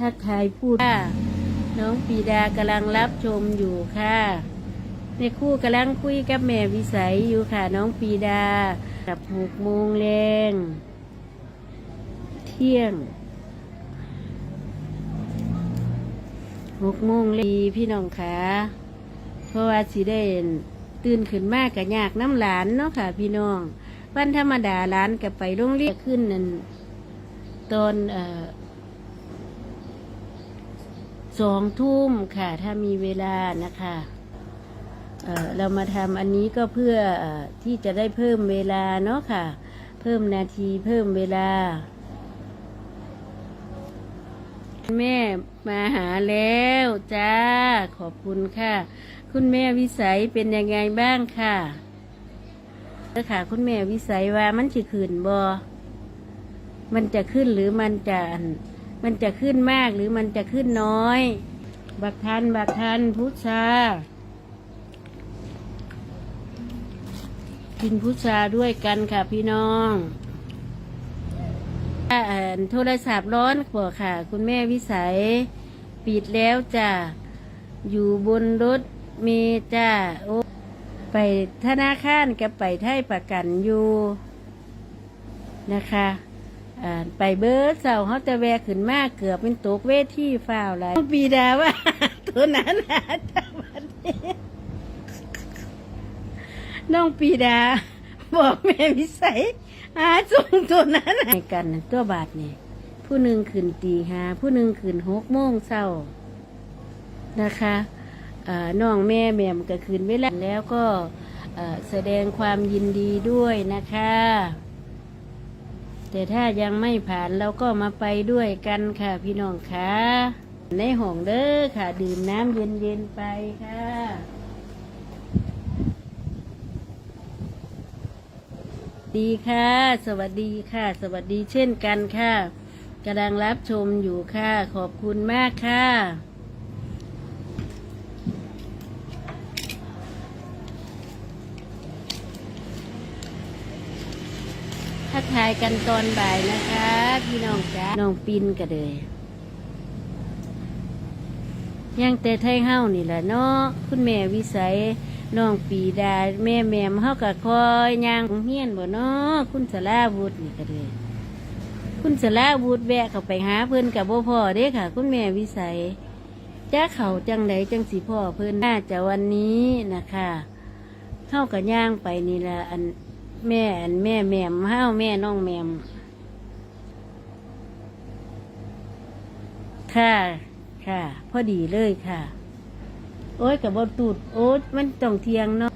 ทักทายพูดค่ะน้องปีดากำลังรับชมอยู่ค่ะ ในคู่กำลังคุยกับแม่วิสัยอยู่ค่ะ น้องปีดา กับหกโมงแรงเที่ยงหกโมงเลยพี่น้องค่ะเพราะว่าสิได้ตื่นขึ้นมากกับยากน้ำหลานเนาะค่ะ พี่น้อง วันธรรมดาหลานกับไปโรงเรียนขึ้นนั่นตอนเอ่อ สองทุ่มค่ะถ้ามีเวลานะคะเเรามาทำอันนี้ก็เพื่ออที่จะได้เพิ่มเวลาเนาะค่ะ เพิ่มนาทีเพิ่มเวลา แม่มาหาแล้วจ้า ขอบคุณค่ะ คุณแม่วิสัยเป็นยังไงบ้างค่ะเด้อค่ะคุณแม่วิสัยว่ามันจะขึ้นบอมันจะขึ้นหรือมันจะ มันจะขึ้นมากหรือมันจะขึ้นน้อย บักทัน บักทันพุทรากินพุทราด้วยกันค่ะพี่น้องอ่าเอ่อโทรศัพท์ร้อนกว่าค่ะ คุณแม่วิสัย ปิดแล้วจ้ะ อยู่บนรถเมจ้าโอ้ไปธนาคารกับไปไทยประกันอยู่นะคะ ไปเบิร์ดเสาเขาจะแวขึ้นมากเกือบเป็นตกเวทีฟ้าวแล้วปีดาว่า ตัวนั้นหาจังหวัดนี้น้องปีดา บอกแม่วิสัยหาส่งตัวนั้นให้กันตัวบาทนี่ผู้หนึ่งขึ้นตีหาผู้หนึ่งขึ้นหกโมงเช้านะคะน้องแม่แม่มก็ขึ้นเวลาแล้วก็แสดงความยินดีด้วยนะคะ แต่ถ้ายังไม่ผ่านเราก็มาไปด้วยกันค่ะพี่น้องค่ะในห้องเด้อค่ะ ดื่มน้ำเย็นๆไปค่ะดีค่ะ สวัสดีค่ะ สวัสดีเช่นกันค่ะกำลังรับชมอยู่ค่ะ ขอบคุณมากค่ะ ทักทายกันตอนบ่ายนะคะ พี่น้องจ้าน้องปินก็เลยยังแต่ไทยเฮ้านี่แหละเนาะคุณแม่วิสัยน้องปีดาแม่แม่มเฮากับคอยยางเฮียนบ่เนาะคุณสลาวุธนี่ก็เลยคุณสลาวุธแวะเข้าไปหาเพิ่อนกับบ่พ่อเด้ค่ะ คุณแม่วิสัยจ้าเขาจังไดจังสีพ่อเพิ่อนน่าจะวันนี้นะคะเฮากับย่างไปนี่ละอัน แม่อันแม่แม่มเฮ้าแม่น้องแม่มค่ะ ค่ะ พอดีเลยค่ะ โอ้ยกับบตูดโอ้ยมันต้องเทียงเนาะ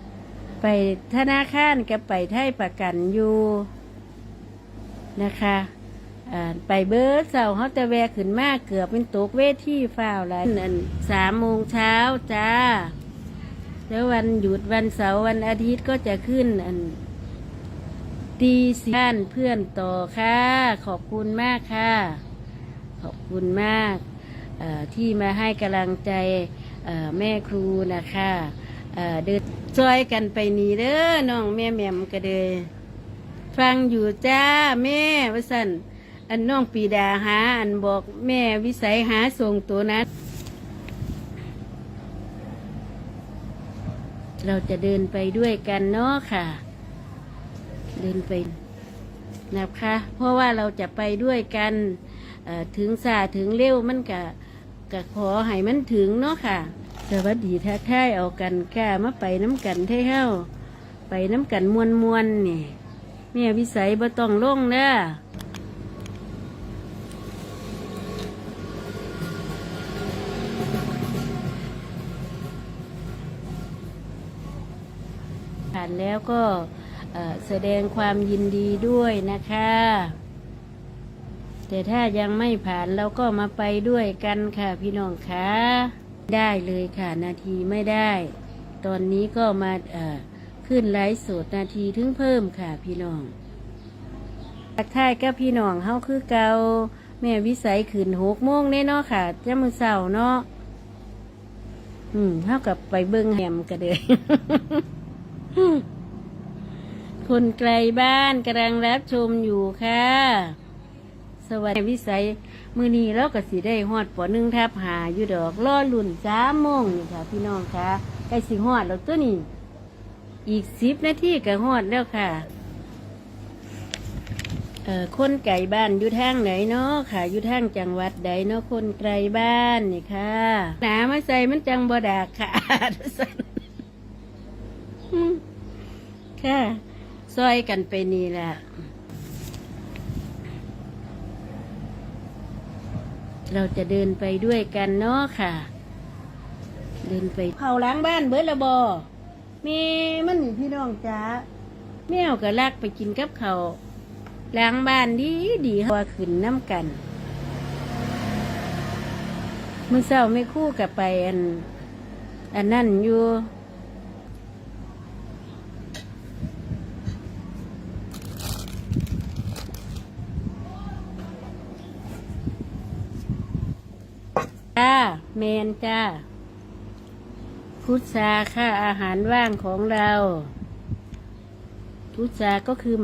ไปธนาคารกับไปไทยประกันอยู่นะคะไปเบิร์ดเสาเขาจะแวขึ้นมากเกือบเป็นตกเวทีฟ้าวแล้วอันสามโมงเช้าจ้า แล้ววันหยุดวันเสาร์วันอาทิตย์ก็จะขึ้นอัน ตีสิบ้านเพื่อนต่อค่ะ ขอบคุณมากค่ะ ขอบคุณมากที่มาให้กำลังใจแม่ครูนะคะเดินช่วยกันไปนี่เด้อน้องแม่แม่มก็เลยฟังอยู่จ้าแม่วสันอันน้องปีดาหาอันบอกแม่วิสัยหาส่งตัวนั้นเราจะเดินไปด้วยกันเนาะค่ะ เดินไปนะคะ เพราะว่าเราจะไปด้วยกันถึงสาถึงเร็วมันกะกะขอให้มันถึงเนาะค่ะ สวัสดีทักทายเอากันกล้ามาไปน้ำกันเท่เฮ้าไปน้ำกันมวนมวนนี่แม่วิสัยบ่ต้องลงเด้อผ่านแล้วก็ แสดงความยินดีด้วยนะคะ แต่ถ้ายังไม่ผ่านเราก็มาไปด้วยกันค่ะพี่น้องคะได้เลยค่ะนาทีไม่ได้ ตอนนี้ก็มาขึ้นไลฟ์สดนาทีถึงเพิ่มค่ะพี่น้องทักทายกับพี่น้องเฮาคือเกาแม่วิสัยขึ้นหกโมงแน่เนาะค่ะจะมือเสาร์เนาะอืมเท่ากับไปเบิ้งแหมกันเลย คนไกลบ้านกำลังรับชมอยู่ค่ะ สวัสดีวิสัย มือนี้เราก็สิได้ฮอดปอนึ่งทับหาอยู่ดอกล่อลุ่นสามโมงนี่ค่ะพี่น้องค่ะใกล้สิฮอดแล้วตัวนี้ อีกสิบนาทีก็ฮอดแล้วค่ะเอ่อคนไก่บ้านอยู่ทางไหนเนาะค่ะอยู่ทางจังหวัดใดเนาะคนไกลบ้านนี่ค่ะหนามาใส่มันจังบดากค่ะอืมค่ะ ซอยกันไปนี่แหละ เราจะเดินไปด้วยกันเนาะค่ะ เดินไปเผาล้างบ้านเบิดละบอแม่มันนี่พี่น้องจ้าแมวก็ลากไปกินกับเขาล้างบ้านดีดีว่าขึ้นน้ำกันมื่อเช้าไม่คู่กับไปอัน อันนั่นอยู่ จ้าเมนจ้า พุทราค่ะอาหารว่างของเรา พุทราก็คือ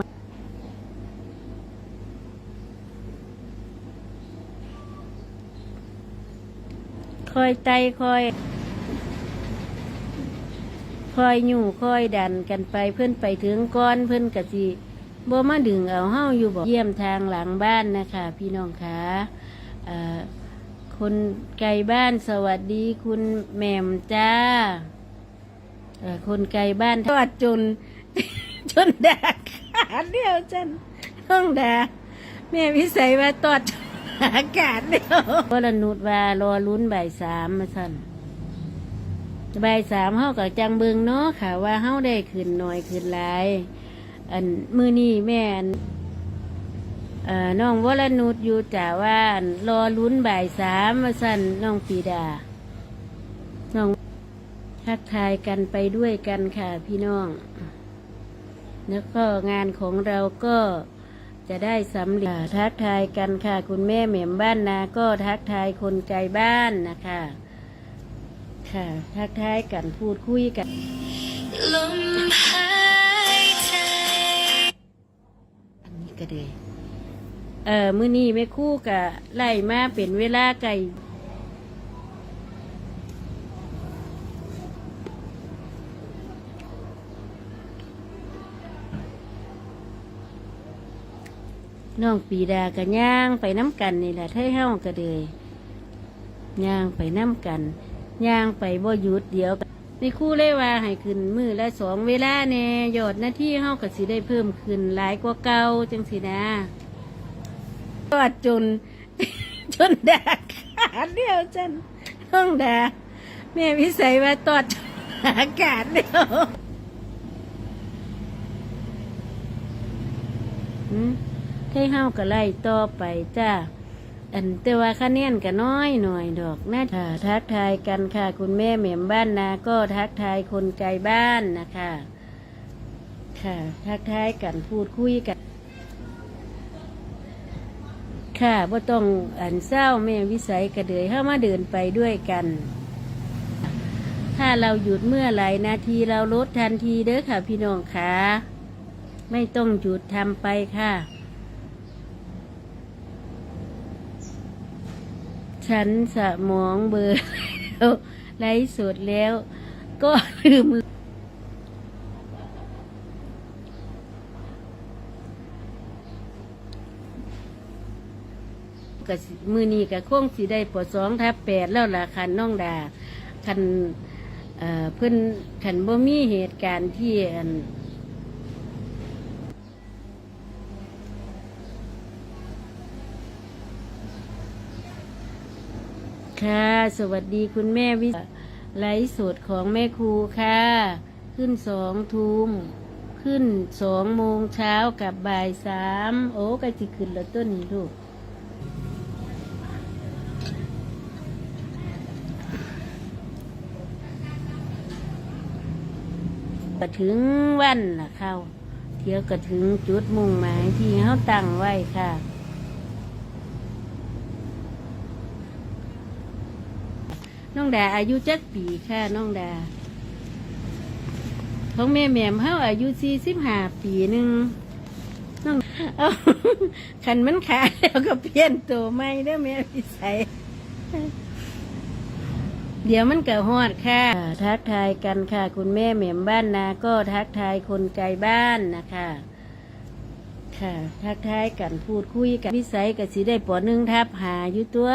คอยไตคอย คอยอยู่คอยดันกันไปเพื่อนไปถึงก้อนเพื่อนกะจิบ่มาดึงเอาเฮ้าอยู่บ่เยี่ยมทางหลังบ้านนะคะ พี่น้องคะเอ่อ คนไกลบ้านสวัสดีคุณแหม่มจ้าเอ่อคนไกลบ้านทอดจน จนด่าขาดเดียวจันต้องด่าแม่พิสัยว่าตอดอากาศเดียววรนุดว่ารอลุ้นบ่ายสามมาสั่นบ่ายสามเฮากับจังเบิงเนาะค่ะว่าเฮาได้ขึ้นหน่อยขึ้นหลาย อันมือนี่แม่อั นเอ่อน้องวรนุชอยู่จ่าว่านรอลุ้นบ่ายสามมาสั่นน้องปีดา น้องทักทายกันไปด้วยกันค่ะพี่น้อง แล้วก็งานของเราก็จะได้สำเร็จทักทายกันค่ะ คุณแม่เหม่มบ้านนา ก็ทักทายคนไกลบ้านนะคะ ค่ะ ทักทายกันพูดคุยกันลมหายใจอันนี้ก็เลย เอ่อมื้อนี้แม่คู่กะไล่มาเป็นเวลาไก่น้องปีดากับย่างไปน้ำกันนี่แหละเท่าเฮาก็เลยย่างไปน้ำกันย่างไปบ่หยุดเดียวกันในคู่เลยว่าให้ขึ้นมือละสองเวลาแน่ยอดหน้าที่เฮาก็สิได้เพิ่มขึ้นหลายกว่าเก่าจังสินะ ตอดจน จนแด่าขาดเดียวจันต้องแด่าแม่วิสัยว่าตอดจนอากาศเดียวให้เฮาก็ไล่ต่อไปจ้าอันแต่ว่าคะแนนก็น้อยหน่อยดอกนะค่ะทักทายกันค่ะ คุณแม่เหม่มบ้านนาก็ทักทายคนไกลบ้านนะคะ ค่ะ ทักทายกันพูดคุยกัน ค่ะว่าต้องอันเศร้าแม่วิสัยกระเดยเข้ามาเดินไปด้วยกัน ถ้าเราหยุดเมื่อไหรนาทีเราลดทันทีเด้อค่ะพี่น้องค่ะไม่ต้องหยุดทำไปค่ะ ฉันสมองเบลอแล้วไร้สดแล้วก็ลืม ก็มือนี้กับโค้งสีได้ปวดสองทับแปดแล้วล่ะคันน้องดาคันเพื่อนคันบ่มีเหตุการณ์ที่อันค่ะ สวัสดีคุณแม่วิไลฟ์สดของแม่ครูค่ะ ขึ้นสองทุ่มขึ้นสองโมงเช้ากับบ่ายสามโอ้ก็จะขึ้นแล้วต้นนี้ลูก ก็ถึงวันละเข้า เที่ยวก็ถึงจุดมุ่งหมายที่เขาตั้งไว้ค่ะน้องดาอายุจักปีค่ะน้องดาของแม่แม่มเฮาอายุสี่สิบห้าปีหนึ่งน้องอขันมันขาแล้วก็เปลี่ยนตัวใหม่เด้อแม่พิสัย เดี๋ยวมันเกิดฮอดค่ะ ทักทายกันค่ะ คุณแม่เหม่มบ้านนา ก็ทักทายคนไกลบ้านนะคะ ค่ะ ทักทายกันพูดคุยกันพิสัยกับสีได้ปอหนึ่งทับหาอยู่ตัว